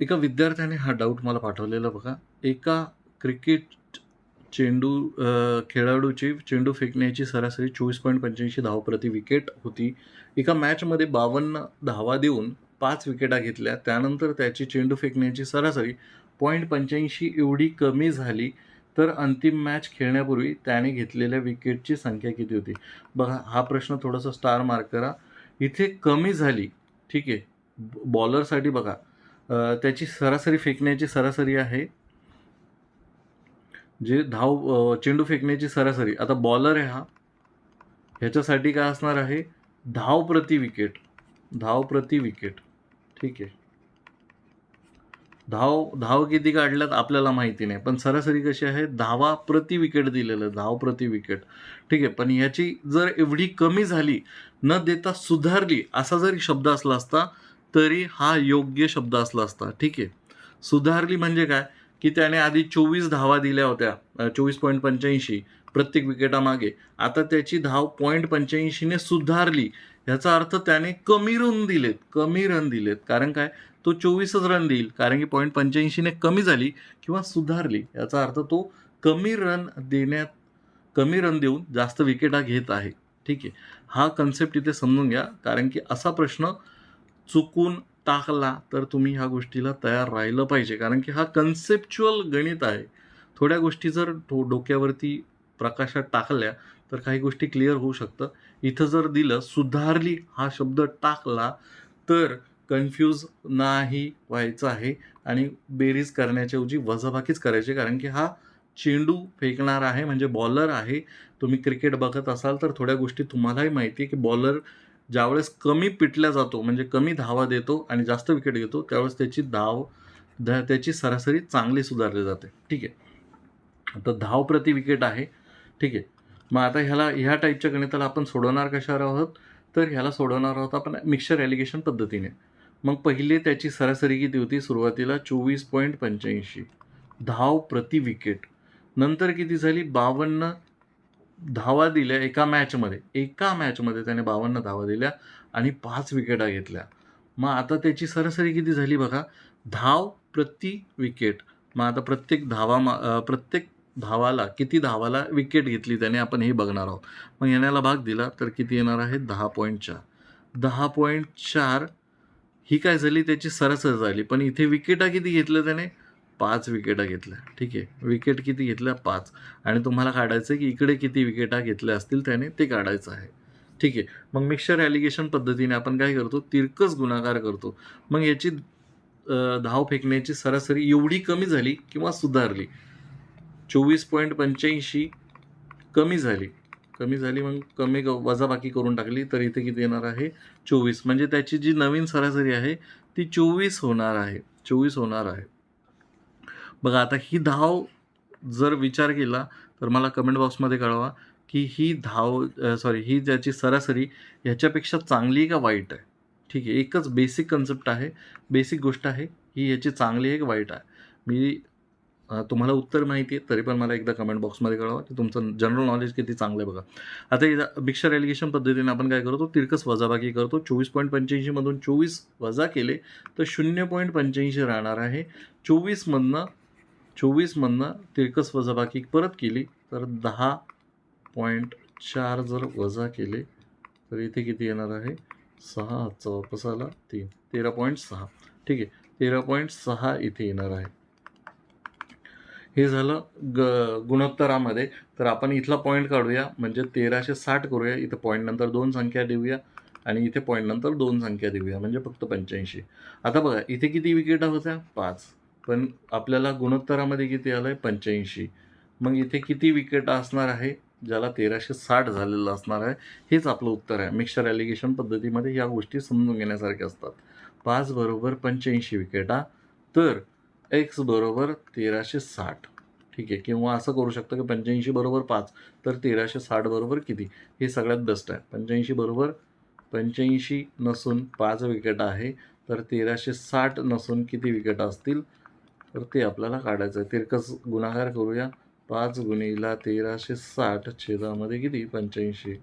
एका विद्यार्थ्याने हा डाऊट मला पाठवलेला बघा. एका क्रिकेट चेंडू खेळाडूची चेंडू फेकण्याची सरासरी चोवीस पॉईंट पंच्याऐंशी धाव प्रति विकेट होती. एका मॅचमध्ये बावन्न धावा देऊन पाच विकेटा घेतल्या. त्यानंतर त्याची चेंडू फेकण्याची सरासरी पॉईंट पंच्याऐंशी एवढी कमी झाली तर अंतिम मॅच खेळण्यापूर्वी त्याने घेतलेल्या विकेटची संख्या किती होती? बघा हा प्रश्न थोडासा स्टार मार्क करा. इथे कमी झाली ठीक आहे. बॉलरसाठी बघा. त्याची सरासरी फेकण्याची सरासरी आहे. जे धाव चेंडू फेकण्याची सरासरी. आता बॉलर आहे हा. ह्याच्यासाठी काय असणार आहे? धाव प्रति विकेट धाव प्रति विकेट ठीक आहे. धाव धाव किती काढल्यात आपल्याला माहिती नाही. पण सरासरी कशी आहे? धावा प्रति विकेट दिलेलं धाव प्रति विकेट ठीक आहे. पण याची जर एवढी कमी झाली न देता सुधारली असा जरी शब्द असला असता तरी हा योग्य शब्द असला असता. ठीक आहे. सुधारली म्हणजे काय? की त्याने आधी चोवीस धावा दिल्या होत्या. चोवीस पॉईंट पंच्याऐंशी प्रत्येक विकेटामागे. आता त्याची धाव पॉईंट पंच्याऐंशीने सुधारली. ह्याचा अर्थ त्याने कमी रन दिलेत. कमी रन दिलेत. कारण काय? तो चोवीसच रन देईल. कारण की पॉईंट पंच्याऐंशीने कमी झाली किंवा सुधारली. याचा अर्थ तो कमी रन देण्यात कमी रन देऊन जास्त विकेटा घेत आहे. ठीक आहे. हा कन्सेप्ट इथे समजून घ्या. कारण की असा प्रश्न चुकून टाकला तर तुम्ही ह्या गोष्टीला तयार राहिलं पाहिजे. कारण की हा कन्सेप्च्युअल गणित आहे. थोड्या गोष्टी जर डो डोक्यावरती प्रकाशात टाकल्या तर काही गोष्टी क्लिअर होऊ शकतं. इथं जर दिलं सुधारली हा शब्द टाकला तर कन्फ्यूज नाही व्हायचं आहे आणि बेरीज करण्याच्याऐवजी वजाबाकीच करायची. कारण की हा चेंडू फेकणार आहे म्हणजे बॉलर आहे. तुम्ही क्रिकेट बघत असाल तर थोड्या गोष्टी तुम्हालाही माहिती आहे की बॉलर ज्यावेळेस कमी पिटल्या जातो म्हणजे कमी धावा देतो आणि जास्त विकेट घेतो त्यावेळेस त्याची धाव ध त्याची सरासरी चांगली सुधारली जाते. ठीक आहे? आता धाव प्रति विकेट आहे. ठीक आहे? मग आता ह्याला ह्या टाईपच्या गणिताला आपण सोडवणार कशावर आहोत? तर ह्याला सोडवणार आहोत आपण मिक्सर ॲलिगेशन पद्धतीने. मग पहिले त्याची सरासरी किती होती? सुरुवातीला चोवीस पॉईंट पंच्याऐंशी. धाव प्रति विकेट नंतर किती झाली? बावन्न धावा दिल्या एका मॅचमध्ये एका मॅचमध्ये त्याने बावन्न धावा दिल्या आणि पाच विकेटा घेतल्या. मग आता त्याची सरासरी किती झाली बघा? धाव प्रति विकेट मग आता प्रत्येक धावा मा प्रत्येक धावाला किती धावाला विकेट घेतली त्याने आपण हे बघणार आहोत. मग येण्याला भाग दिला तर किती येणार आहे? दहा पॉईंट चार. दहा पॉईंट चार ही काय झाली? त्याची सरासरी झाली. पण इथे विकेटा किती घेतल्या त्याने? पाच विकेटा घेतल्या. ठीक आहे. विकेट किती घेतल्या? पाच. आणि तुम्हाला काढायचं आहे की इकडे किती विकेटा घेतल्या असतील त्याने ते काढायचं आहे. ठीक आहे. मग मिक्सर ॲलिगेशन पद्धतीने आपण काय करतो? तिरकस गुणाकार करतो. मग याची धाव फेकण्याची सरासरी एवढी कमी झाली किंवा सुधारली? चोवीस पॉईंट पंच्याऐंशी कमी झाली. कमी झाली मग कमी ग- वजाबाकी करून टाकली तर इथे किती येणार आहे? चोवीस. म्हणजे त्याची जी नवीन सरासरी आहे ती चोवीस होणार आहे. चोवीस होणार आहे. बघा आता ही धाव जर विचार केला तर मला कमेंट बॉक्समध्ये कळवा की ही धाव सॉरी ही ज्याची सरासरी ह्याच्यापेक्षा चांगली आहे का वाईट आहे? ठीक आहे एकच बेसिक कन्सेप्ट आहे. बेसिक गोष्ट आहे ही ह्याची चांगली आहे की वाईट आहे? मी तुम्हाला उत्तर माहिती आहे तरी पण मला एकदा कमेंट बॉक्समध्ये कळवा की तुमचं जनरल नॉलेज किती चांगलं आहे बघा. आता इथं मिक्सर एलिगेशन पद्धतीने आपण काय करतो? तिरकस वजाबाकी करतो. चोवीस पॉईंट पंच्याऐंशीमधून चोवीस वजा केले तर शून्य पॉईंट पंच्याऐंशी राहणार आहे. चोवीसमधनं चोवीसमधनं तिरकस वजाबाकी परत केली तर दहा पॉईंट चार जर वजा केले तर इथे किती येणार आहे? सहा हातचा वापस आला तीन तेरा पॉईंट सहा. ठीक आहे तेरा पॉईंट सहा इथे येणार आहे. हे झालं ग गुणोत्तरामध्ये. तर आपण इथला पॉईंट काढूया म्हणजे तेराशे साठ करूया. इथं पॉईंट नंतर दोन संख्या देऊया आणि इथे पॉईंट नंतर दोन संख्या देऊया म्हणजे फक्त पंच्याऐंशी. आता बघा इथे किती विकेटा होत्या? पाच. पण आपल्याला गुणोत्तरामध्ये किती आलं आहे पंच्याऐंशी. मग इथे किती विकेट असणार आहे? ज्याला तेराशे साठ झालेलं असणार आहे हेच आपलं उत्तर आहे. मिक्सर ॲलिगेशन पद्धतीमध्ये ह्या गोष्टी समजून घेण्यासारख्या असतात. पाच बरोबर पंच्याऐंशी विकेटा तर एक्स बरोबर तेराशे साठ. ठीक आहे किंवा असं करू शकतो की पंच्याऐंशी बरोबर पाच तर तेराशे साठ बरोबर किती? हे सगळ्यात बेस्ट आहे. पंच्याऐंशी बरोबर पंच्याऐंशी नसून पाच विकेट आहे तर तेराशे साठ नसून किती विकेट असतील? तर ते आपल्याला काढायचं आहे तिरकस गुणाकार करूया. पाच गुणीला तेराशे साठ छेदामध्ये किती? पंच्याऐंशी.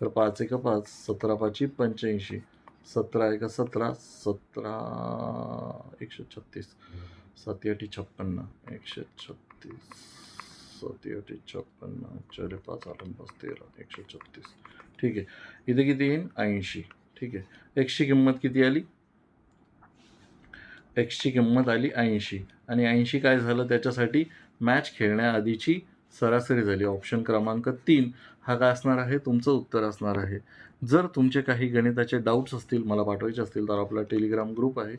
तर पाच एका पाच सतरा पाची पंच्याऐंशी. सतरा एका सतरा सतरा एकशे छत्तीस. साती आठी छप्पन्न एकशे छत्तीस. साती आठी छप्पन्न चार पाच आठ पाच तेरा एकशे छत्तीस. ठीक आहे. इथे किती येईल ऐंशी. ठीक आहे. एकशे किंमत किती आली? एक्सची किंमत आली ऐंशी. आणि ऐंशी काय झालं? त्याच्यासाठी मॅच खेळण्याआधीची सरासरी झाली. ऑप्शन क्रमांक तीन. हा काय असणार आहे? तुमचं उत्तर असणार आहे. जर तुमचे काही गणिताचे डाऊट्स असतील मला पाठवायचे असतील तर आपला टेलिग्राम ग्रुप आहे.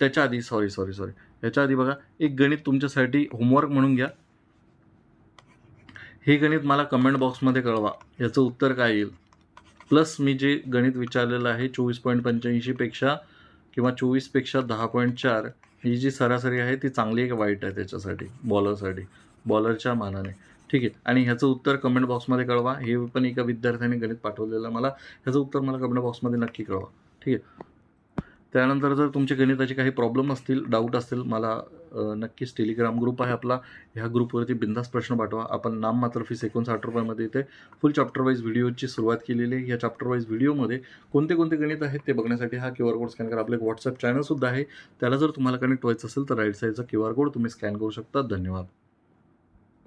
त्याच्या आधी सॉरी सॉरी सॉरी याच्या आधी बघा एक गणित तुमच्यासाठी होमवर्क म्हणून घ्या. हे गणित मला कमेंट बॉक्समध्ये कळवा. याचं उत्तर काय येईल? प्लस मी जे गणित विचारलेलं आहे चोवीस पॉईंट पंच्याऐंशीपेक्षा किंवा चोवीसपेक्षा दहा पॉईंट चार ही जी सरासरी आहे ती चांगली आहे वाईट आहे त्याच्यासाठी बॉलरसाठी बॉलरच्या मानाने. ठीक आहे. आणि ह्याचं उत्तर कमेंट बॉक्समध्ये कळवा. हे पण एका विद्यार्थ्याने गणित पाठवलेलं मला. ह्याचं उत्तर मला कमेंट बॉक्समध्ये नक्की कळवा. ठीक आहे. त्यानंतर जर तुमचे गणिताचे काही प्रॉब्लेम असतील डाऊट असतील मला नक्कीच टेलिग्राम ग्रुप आहे आपला. ह्या ग्रुपवरती बिंदास प्रश्न पाठवा. आपण नाम मात्र फीस एकोणसाठ रुपयामध्ये इथे फुल चॅप्टर वाईज व्हिडिओची सुरुवात केलेली आहे. या चॅप्टर वाईज व्हिडिओमध्ये कोणते कोणते गणित आहेत ते बघण्यासाठी हा क्यू आर कोड स्कॅन करा. आपलं एक व्हॉट्सअप चॅनलसुद्धा आहे. त्याला जर तुम्हाला कनेक्ट व्हायचं असेल तर राईट साईडचा क्यू आर कोड तुम्ही स्कॅन करू शकता. धन्यवाद.